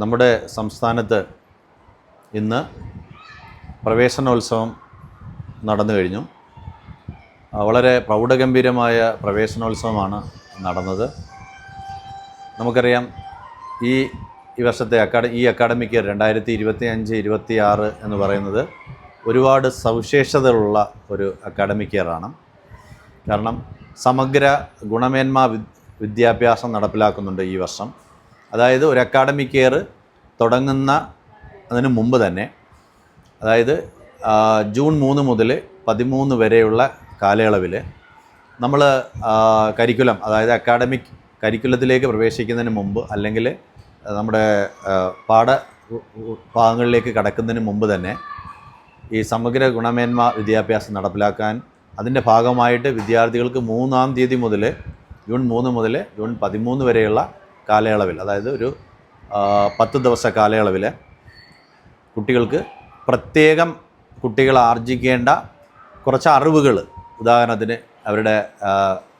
നമ്മുടെ സംസ്ഥാനത്ത് ഇന്ന് പ്രവേശനോത്സവം നടന്നു കഴിഞ്ഞു. വളരെ പ്രൗഢഗംഭീരമായ പ്രവേശനോത്സവമാണ് നടന്നത്. നമുക്കറിയാം ഈ ഈ വർഷത്തെ അക്കാഡ ഈ അക്കാഡമിക്ക് രണ്ടായിരത്തി ഇരുപത്തി അഞ്ച് ഇരുപത്തി ആറ് എന്ന് പറയുന്നത് ഒരുപാട് സവിശേഷതകളുള്ള ഒരു അക്കാഡമിക് ഇയറാണ്. കാരണം സമഗ്ര ഗുണമേന്മ വിദ്യാഭ്യാസം നടപ്പിലാക്കുന്നുണ്ട് ഈ വർഷം. അതായത് ഒരു അക്കാഡമിക് ഇയർ തുടങ്ങുന്ന അതിന് മുമ്പ് തന്നെ അതായത് ജൂൺ മൂന്ന് മുതൽ പതിമൂന്ന് വരെയുള്ള കാലയളവിൽ നമ്മൾ കരിക്കുലം അതായത് അക്കാഡമിക് കരിക്കുലത്തിലേക്ക് പ്രവേശിക്കുന്നതിന് മുമ്പ് അല്ലെങ്കിൽ നമ്മുടെ പാഠ ഭാഗങ്ങളിലേക്ക് കടക്കുന്നതിന് മുമ്പ് തന്നെ ഈ സമഗ്ര ഗുണമേന്മ വിദ്യാഭ്യാസം നടപ്പിലാക്കാൻ അതിന്റെ ഭാഗമായിട്ട് വിദ്യാർത്ഥികൾക്ക് മൂന്നാം തീയതി മുതൽ ജൂൺ മൂന്ന് മുതൽ ജൂൺ പതിമൂന്ന് വരെയുള്ള കാലയളവിൽ അതായത് ഒരു പത്ത് ദിവസ കാലയളവിൽ കുട്ടികൾക്ക് പ്രത്യേകം കുട്ടികൾ ആർജിക്കേണ്ട കുറച്ച് അറിവുകൾ ഉദാഹരണത്തിന് അവരുടെ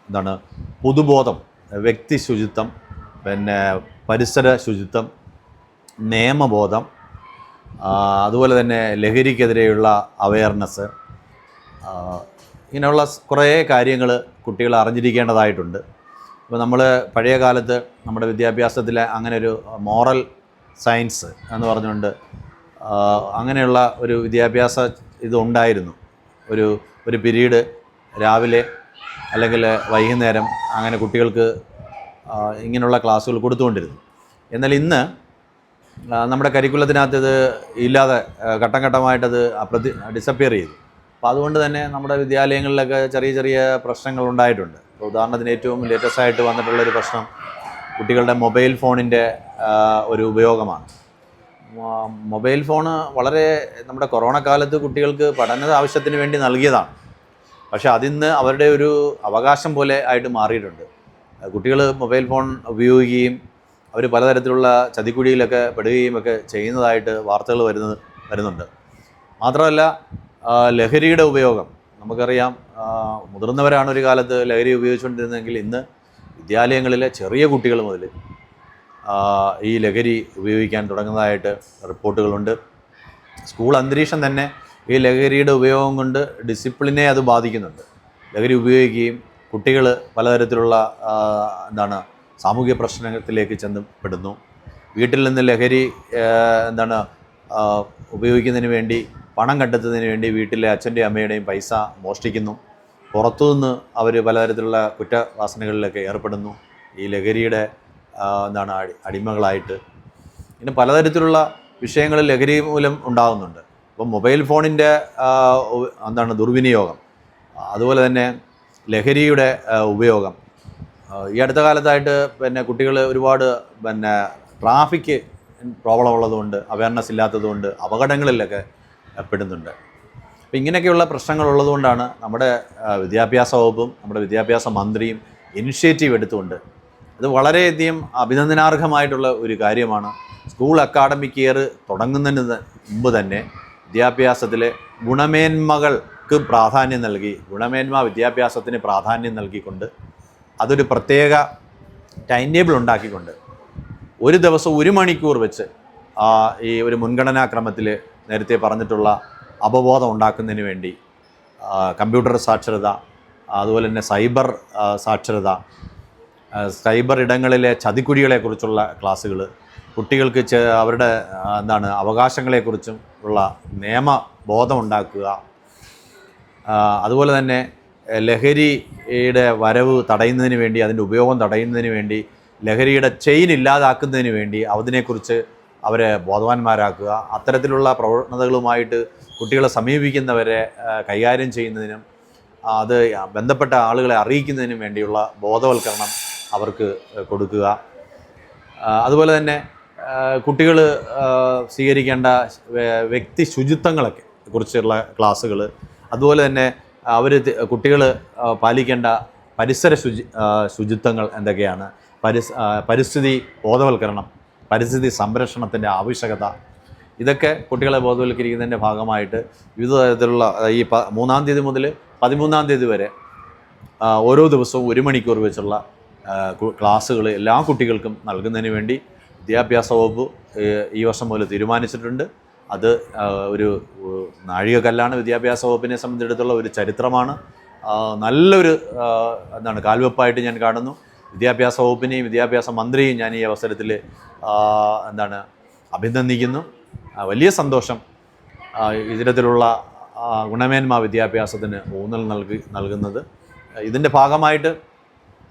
എന്താണ് പൊതുബോധം വ്യക്തി ശുചിത്വം പിന്നെ പരിസര ശുചിത്വം നിയമബോധം അതുപോലെ തന്നെ ലഹരിക്കെതിരെയുള്ള അവയർനെസ് ഇങ്ങനെയുള്ള കുറേ കാര്യങ്ങൾ കുട്ടികൾ അറിഞ്ഞിരിക്കേണ്ടതായിട്ടുണ്ട്. ഇപ്പോൾ നമ്മൾ പഴയ കാലത്ത് നമ്മുടെ വിദ്യാഭ്യാസത്തിൽ അങ്ങനെ ഒരു മോറൽ സയൻസ് എന്ന് പറഞ്ഞുകൊണ്ട് അങ്ങനെയുള്ള ഒരു വിദ്യാഭ്യാസ ഇതുണ്ടായിരുന്നു ഒരു ഒരു പിരീഡ് രാവിലെ അല്ലെങ്കിൽ വൈകുന്നേരം അങ്ങനെ കുട്ടികൾക്ക് ഇങ്ങനെയുള്ള ക്ലാസ്സുകൾ കൊടുത്തുകൊണ്ടിരുന്നു. എന്നാൽ ഇന്ന് നമ്മുടെ കരിക്കുലത്തിനകത്ത് ഇത് ഇല്ലാതെ ഘട്ടം ഘട്ടമായിട്ടത് അപ്രതി ഡിസപ്പിയർ ചെയ്തു. അപ്പോൾ അതുകൊണ്ട് തന്നെ നമ്മുടെ വിദ്യാലയങ്ങളിലൊക്കെ ചെറിയ ചെറിയ പ്രശ്നങ്ങൾ ഉണ്ടായിട്ടുണ്ട്. ഇപ്പോൾ ഉദാഹരണത്തിന് ഏറ്റവും ലേറ്റസ്റ്റ് ആയിട്ട് വന്നിട്ടുള്ള ഒരു പ്രശ്നം കുട്ടികളുടെ മൊബൈൽ ഫോണിന്റെ ഒരു ഉപയോഗമാണ്. മൊബൈൽ ഫോണ് വളരെ നമ്മുടെ കൊറോണ കാലത്ത് കുട്ടികൾക്ക് പഠന ആവശ്യത്തിന് വേണ്ടി നൽകിയതാണ്. പക്ഷേ അതിന്ന് അവരുടെ ഒരു അവകാശം പോലെ ആയിട്ട് മാറിയിട്ടുണ്ട്. കുട്ടികൾ മൊബൈൽ ഫോൺ ഉപയോഗിക്കുകയും അവർ പലതരത്തിലുള്ള ചതിക്കുഴിയിലൊക്കെ പെടുകയും ഒക്കെ ചെയ്യുന്നതായിട്ട് വാർത്തകൾ വരുന്നത് വരുന്നുണ്ട്. മാത്രമല്ല ലഹരിയുടെ ഉപയോഗം. നമുക്കറിയാം മുതിർന്നവരാണ് ഒരു കാലത്ത് ലഹരി ഉപയോഗിച്ചുകൊണ്ടിരുന്നതെങ്കിൽ ഇന്ന് വിദ്യാലയങ്ങളിലെ ചെറിയ കുട്ടികൾ മുതൽ ഈ ലഹരി ഉപയോഗിക്കാൻ തുടങ്ങുന്നതായിട്ട് റിപ്പോർട്ടുകളുണ്ട്. സ്കൂൾ അന്തരീക്ഷം തന്നെ ഈ ലഹരിയുടെ ഉപയോഗം കൊണ്ട് ഡിസിപ്ലിനെ അത് ബാധിക്കുന്നുണ്ട്. ലഹരി ഉപയോഗിക്കുകയും കുട്ടികൾ പലതരത്തിലുള്ള എന്താണ് സാമൂഹ്യ പ്രശ്നത്തിലേക്ക് ചെന്ന് പെടുന്നു. വീട്ടിൽ നിന്ന് ലഹരി എന്താണ് ഉപയോഗിക്കുന്നതിന് വേണ്ടി പണം കണ്ടെത്തുന്നതിന് വേണ്ടി വീട്ടിലെ അച്ഛന്റെയും അമ്മയുടെയും പൈസ മോഷ്ടിക്കുന്നു. പുറത്തുനിന്ന് അവർ പലതരത്തിലുള്ള കുറ്റവാസനകളിലൊക്കെ ഏർപ്പെടുന്നു. ഈ ലഹരിയുടെ എന്താണ് അടി അടിമകളായിട്ട്. ഇങ്ങനെ പലതരത്തിലുള്ള വിഷയങ്ങൾ ലഹരി മൂലം ഉണ്ടാകുന്നുണ്ട് ഇപ്പം മൊബൈൽ ഫോണിന്റെ എന്താണ് ദുർവിനിയോഗം. അതുപോലെ തന്നെ ലഹരിയുടെ ഉപയോഗം. ഈ അടുത്ത കാലത്തായിട്ട് പിന്നെ കുട്ടികൾ ഒരുപാട് പിന്നെ ട്രാഫിക് പ്രോബ്ലം ഉള്ളതുകൊണ്ട് അവയർനെസ് ഇല്ലാത്തതുകൊണ്ട് അപകടങ്ങളിലൊക്കെ പെടുന്നുണ്ട് അപ്പം ഇങ്ങനെയൊക്കെയുള്ള പ്രശ്നങ്ങൾ ഉള്ളതുകൊണ്ടാണ് നമ്മുടെ വിദ്യാഭ്യാസ വകുപ്പും നമ്മുടെ വിദ്യാഭ്യാസ മന്ത്രിയും ഇനിഷ്യേറ്റീവ് എടുത്തുകൊണ്ട് അത് വളരെയധികം അഭിനന്ദനാർഹമായിട്ടുള്ള ഒരു കാര്യമാണ്. സ്കൂൾ അക്കാഡമിക് ഇയർ തുടങ്ങുന്നതിന് മുമ്പ് തന്നെ വിദ്യാഭ്യാസത്തിലെ ഗുണമേന്മകൾക്ക് പ്രാധാന്യം നൽകി ഗുണമേന്മ വിദ്യാഭ്യാസത്തിന് പ്രാധാന്യം നൽകിക്കൊണ്ട് അതൊരു പ്രത്യേക ടൈം ടേബിൾ ഉണ്ടാക്കിക്കൊണ്ട് ഒരു ദിവസം ഒരു മണിക്കൂർ വെച്ച് ഈ ഒരു മുൻഗണനാക്രമത്തിൽ നേരത്തെ പറഞ്ഞിട്ടുള്ള അവബോധം ഉണ്ടാക്കുന്നതിന് വേണ്ടി കമ്പ്യൂട്ടർ സാക്ഷരത അതുപോലെ തന്നെ സൈബർ സാക്ഷരത സൈബർ ഇടങ്ങളിലെ ചതിക്കുഴികളെക്കുറിച്ചുള്ള ക്ലാസ്സുകൾ കുട്ടികൾക്ക് അവരുടെ എന്താണ് അവകാശങ്ങളെക്കുറിച്ചും ഉള്ള നിയമബോധം ഉണ്ടാക്കുക അതുപോലെ തന്നെ ലഹരിയുടെ വരവ് തടയുന്നതിന് വേണ്ടി അതിന്റെ ഉപയോഗം തടയുന്നതിന് വേണ്ടി ലഹരിയുടെ ചെയിൻ ഇല്ലാതാക്കുന്നതിന് വേണ്ടി അതിനെക്കുറിച്ച് അവരെ ബോധവാന്മാരാക്കുക അത്തരത്തിലുള്ള പ്രവണതകളുമായിട്ട് കുട്ടികളെ സമീപിക്കുന്നവരെ കൈകാര്യം ചെയ്യുന്നതിനും അത് ബന്ധപ്പെട്ട ആളുകളെ അറിയിക്കുന്നതിനും വേണ്ടിയുള്ള ബോധവൽക്കരണം അവർക്ക് കൊടുക്കുക. അതുപോലെ തന്നെ കുട്ടികൾ സ്വീകരിക്കേണ്ട വ്യക്തി ശുചിത്വങ്ങളൊക്കെ കുറിച്ചുള്ള ക്ലാസ്സുകൾ അതുപോലെ തന്നെ അവർ കുട്ടികൾ പാലിക്കേണ്ട പരിസര ശുചി ശുചിത്വങ്ങൾ എന്തൊക്കെയാണ്? പരിസ് പരിസ്ഥിതി ബോധവൽക്കരണം പരിസ്ഥിതി സംരക്ഷണത്തിന്റെ ആവശ്യകത. ഇതൊക്കെ കുട്ടികളെ ബോധവൽക്കരിക്കുന്നതിന്റെ ഭാഗമായിട്ട് വിവിധ തരത്തിലുള്ള ഈ പ മൂന്നാം തീയതി മുതൽ പതിമൂന്നാം തീയതി വരെ ഓരോ ദിവസവും ഒരു മണിക്കൂർ വെച്ചുള്ള ക്ലാസ്സുകൾ എല്ലാ കുട്ടികൾക്കും നൽകുന്നതിന് വേണ്ടി വിദ്യാഭ്യാസ വകുപ്പ് ഈ വർഷം മുതൽ തീരുമാനിച്ചിട്ടുണ്ട്. അത് ഒരു നാഴിക നാഴികക്കല്ലാണ് വിദ്യാഭ്യാസ വകുപ്പിനെ സംബന്ധിച്ചിടത്തോളം ഒരു ചരിത്രമാണ്. നല്ലൊരു എന്താണ് കാൽവെപ്പായിട്ട് ഞാൻ കാണുന്നു. വിദ്യാഭ്യാസ വകുപ്പിനെയും വിദ്യാഭ്യാസ മന്ത്രിയെയും ഞാൻ ഈ അവസരത്തിൽ എന്താണ് അഭിനന്ദിക്കുന്നു. വലിയ സന്തോഷം ഇത്തരത്തിലുള്ള ഗുണമേന്മ വിദ്യാഭ്യാസത്തിന് ഊന്നൽ നൽകി നൽകുന്നത്. ഇതിന്റെ ഭാഗമായിട്ട്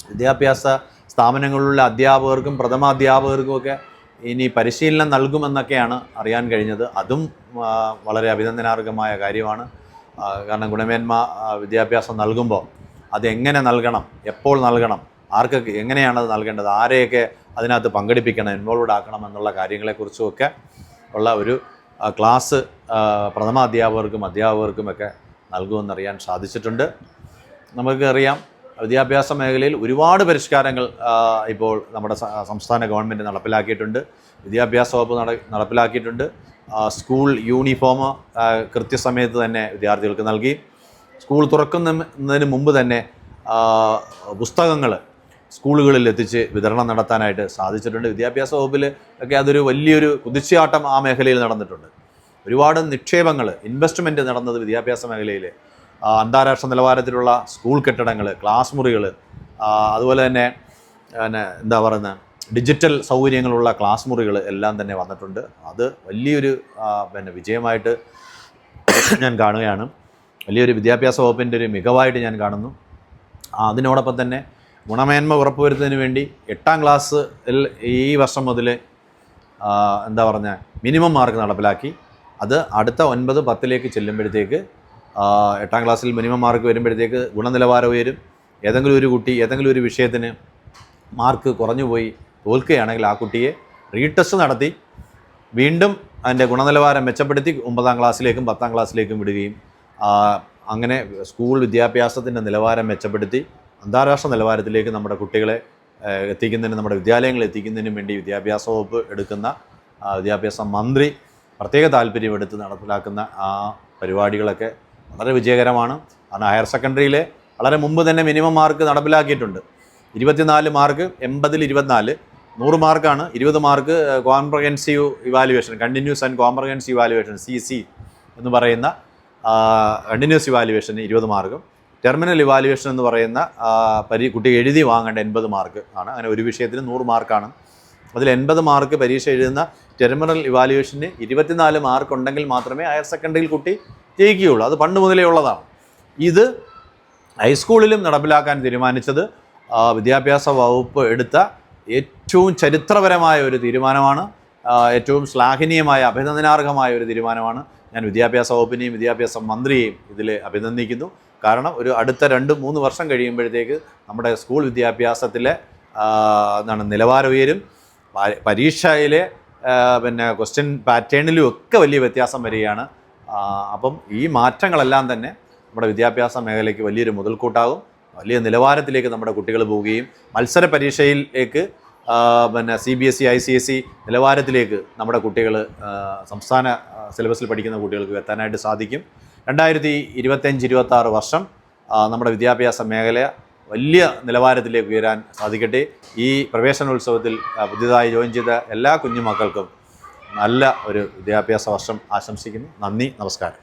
വിദ്യാഭ്യാസ സ്ഥാപനങ്ങളിലുള്ള അധ്യാപകർക്കും പ്രഥമാധ്യാപകർക്കും ഒക്കെ ഇനി പരിശീലനം നൽകുമെന്നൊക്കെയാണ് അറിയാൻ കഴിഞ്ഞത്. അതും വളരെ അഭിനന്ദനാർഹമായ കാര്യമാണ്. കാരണം ഗുണമേന്മ വിദ്യാഭ്യാസം നൽകുമ്പോൾ അതെങ്ങനെ നൽകണം എപ്പോൾ നൽകണം ആർക്കൊക്കെ എങ്ങനെയാണ് അത് നൽകേണ്ടത്? ആരെയൊക്കെ അതിനകത്ത് പങ്കെടുപ്പിക്കണം ഇൻവോൾവ്ഡ് ആക്കണം എന്നുള്ള കാര്യങ്ങളെക്കുറിച്ചുമൊക്കെ ഉള്ള ഒരു ക്ലാസ് പ്രഥമ അധ്യാപകർക്കും അധ്യാപകർക്കുമൊക്കെ നൽകുമെന്നറിയാൻ സാധിച്ചിട്ടുണ്ട്. നമുക്കറിയാം വിദ്യാഭ്യാസ മേഖലയിൽ ഒരുപാട് പരിഷ്കാരങ്ങൾ ഇപ്പോൾ നമ്മുടെ സംസ്ഥാന ഗവൺമെന്റ് നടപ്പിലാക്കിയിട്ടുണ്ട്. വിദ്യാഭ്യാസ വകുപ്പ് നട നടപ്പിലാക്കിയിട്ടുണ്ട്. സ്കൂൾ യൂണിഫോം കൃത്യസമയത്ത് തന്നെ വിദ്യാർത്ഥികൾക്ക് നൽകി. സ്കൂൾ തുറക്കുന്നതിന് മുമ്പ് തന്നെ പുസ്തകങ്ങൾ സ്കൂളുകളിൽ എത്തിച്ച് വിതരണം നടത്താനായിട്ട് സാധിച്ചിട്ടുണ്ട്. വിദ്യാഭ്യാസ വകുപ്പിൽ ഒക്കെ അതൊരു വലിയൊരു കുതിച്ചയാട്ടം ആ മേഖലയിൽ നടന്നിട്ടുണ്ട്. ഒരുപാട് നിക്ഷേപങ്ങൾ ഇൻവെസ്റ്റ്മെന്റ് നടന്നത് വിദ്യാഭ്യാസ മേഖലയിൽ അന്താരാഷ്ട്ര നിലവാരത്തിലുള്ള സ്കൂൾ കെട്ടിടങ്ങൾ ക്ലാസ് മുറികൾ അതുപോലെ തന്നെ എന്താ പറയുന്നത് ഡിജിറ്റൽ സൗകര്യങ്ങളുള്ള ക്ലാസ് മുറികൾ എല്ലാം തന്നെ വന്നിട്ടുണ്ട്. അത് വലിയൊരു പിന്നെ വിജയമായിട്ട് ഞാൻ കാണുകയാണ്. വലിയൊരു വിദ്യാഭ്യാസ വകുപ്പിന്റെ ഒരു മികവായിട്ട് ഞാൻ കാണുന്നു. അതിനോടൊപ്പം തന്നെ ഗുണമേന്മ ഉറപ്പുവരുത്തുന്നതിന് വേണ്ടി എട്ടാം ക്ലാസ്സിൽ ഈ വർഷം മുതൽ എന്താ പറഞ്ഞ മിനിമം മാർക്ക് നടപ്പിലാക്കി. അത് അടുത്ത ഒൻപത് പത്തിലേക്ക് ചെല്ലുമ്പോഴത്തേക്ക് എട്ടാം ക്ലാസ്സിൽ മിനിമം മാർക്ക് വരുമ്പോഴത്തേക്ക് ഗുണനിലവാരം ഉയരും. ഏതെങ്കിലും ഒരു കുട്ടി ഏതെങ്കിലും ഒരു വിഷയത്തിന് മാർക്ക് കുറഞ്ഞു പോയി തോൽക്കുകയാണെങ്കിൽ ആ കുട്ടിയെ റീടെസ്റ്റ് നടത്തി വീണ്ടും അതിന്റെ ഗുണനിലവാരം മെച്ചപ്പെടുത്തി ഒമ്പതാം ക്ലാസ്സിലേക്കും പത്താം ക്ലാസ്സിലേക്കും വിടുകയും അങ്ങനെ സ്കൂൾ വിദ്യാഭ്യാസത്തിന്റെ നിലവാരം മെച്ചപ്പെടുത്തി അന്താരാഷ്ട്ര നിലവാരത്തിലേക്ക് നമ്മുടെ കുട്ടികളെ എത്തിക്കുന്നതിന് നമ്മുടെ വിദ്യാലയങ്ങളിൽ എത്തിക്കുന്നതിനും വേണ്ടി വിദ്യാഭ്യാസ വകുപ്പ് എടുക്കുന്ന വിദ്യാഭ്യാസ മന്ത്രി പ്രത്യേക താല്പര്യമെടുത്ത് നടപ്പിലാക്കുന്ന ആ പരിപാടികളൊക്കെ വളരെ വിജയകരമാണ്. കാരണം ഹയർ സെക്കൻഡറിയിലെ വളരെ മുമ്പ് തന്നെ മിനിമം മാർക്ക് നടപ്പിലാക്കിയിട്ടുണ്ട്. ഇരുപത്തിനാല് മാർക്ക് എൺപതിൽ ഇരുപത്തിനാല് നൂറ് മാർക്കാണ് ഇരുപത് mark comprehensive evaluation continuous and comprehensive evaluation C C എന്ന് പറയുന്ന കണ്ടിന്യൂസ് ഇവാലുവേഷന് ഇരുപത് മാർക്കും. ടെർമിനൽ ഇവാലുവേഷൻ എന്ന് പറയുന്ന പരി കുട്ടി എഴുതി വാങ്ങേണ്ട എൺപത് മാർക്ക് ആണ്. അങ്ങനെ ഒരു വിഷയത്തിന് നൂറ് മാർക്കാണ് അതിൽ എൺപത് മാർക്ക് പരീക്ഷ എഴുതുന്ന ടെർമിനൽ ഇവാലുവേഷന് ഇരുപത്തിനാല് മാർക്ക് ഉണ്ടെങ്കിൽ മാത്രമേ ഹയർ സെക്കൻഡറിയിൽ കുട്ടി ജയിക്കുകയുള്ളൂ. അത് പണ്ട് മുതലേ ഉള്ളതാണ്. ഇത് ഹൈസ്കൂളിലും നടപ്പിലാക്കാൻ തീരുമാനിച്ചത് വിദ്യാഭ്യാസ വകുപ്പ് എടുത്ത ഏറ്റവും ചരിത്രപരമായ ഒരു തീരുമാനമാണ്. ഏറ്റവും ശ്ലാഘനീയമായ അഭിനന്ദനാർഹമായ ഒരു തീരുമാനമാണ്. ഞാൻ വിദ്യാഭ്യാസ വകുപ്പിനെയും വിദ്യാഭ്യാസ മന്ത്രിയെയും ഇതിൽ അഭിനന്ദിക്കുന്നു. കാരണം ഒരു അടുത്ത രണ്ട് മൂന്ന് വർഷം കഴിയുമ്പോഴത്തേക്ക് നമ്മുടെ സ്കൂൾ വിദ്യാഭ്യാസത്തിലെ എന്താണ് നിലവാരം ഉയരും. പരീക്ഷയിലെ പിന്നെ ക്വസ്റ്റ്യൻ പാറ്റേണിലും ഒക്കെ വലിയ വ്യത്യാസം വരികയാണ്. അപ്പം ഈ മാറ്റങ്ങളെല്ലാം തന്നെ നമ്മുടെ വിദ്യാഭ്യാസ മേഖലയ്ക്ക് വലിയൊരു മുതൽക്കൂട്ടാകും. വലിയ നിലവാരത്തിലേക്ക് നമ്മുടെ കുട്ടികൾ പോവുകയും മത്സര പരീക്ഷയിലേക്ക് പിന്നെ C B S E I C S E നിലവാരത്തിലേക്ക് നമ്മുടെ കുട്ടികൾ സംസ്ഥാന സിലബസിൽ പഠിക്കുന്ന കുട്ടികൾക്ക് എത്താനായിട്ട് സാധിക്കും. രണ്ടായിരത്തി ഇരുപത്തഞ്ച് ഇരുപത്തി ആറ് വർഷം നമ്മുടെ വിദ്യാഭ്യാസ മേഖല വലിയ നിലവാരത്തിലേക്ക് ഉയരാൻ സാധിക്കട്ടെ. ഈ പ്രവേശനോത്സവത്തിൽ പുതിയതായി ജോയിൻ ചെയ്ത എല്ലാ കുഞ്ഞുമക്കൾക്കും നല്ല ഒരു വിദ്യാഭ്യാസ വർഷം ആശംസിക്കുന്നു. നന്ദി നമസ്കാരം.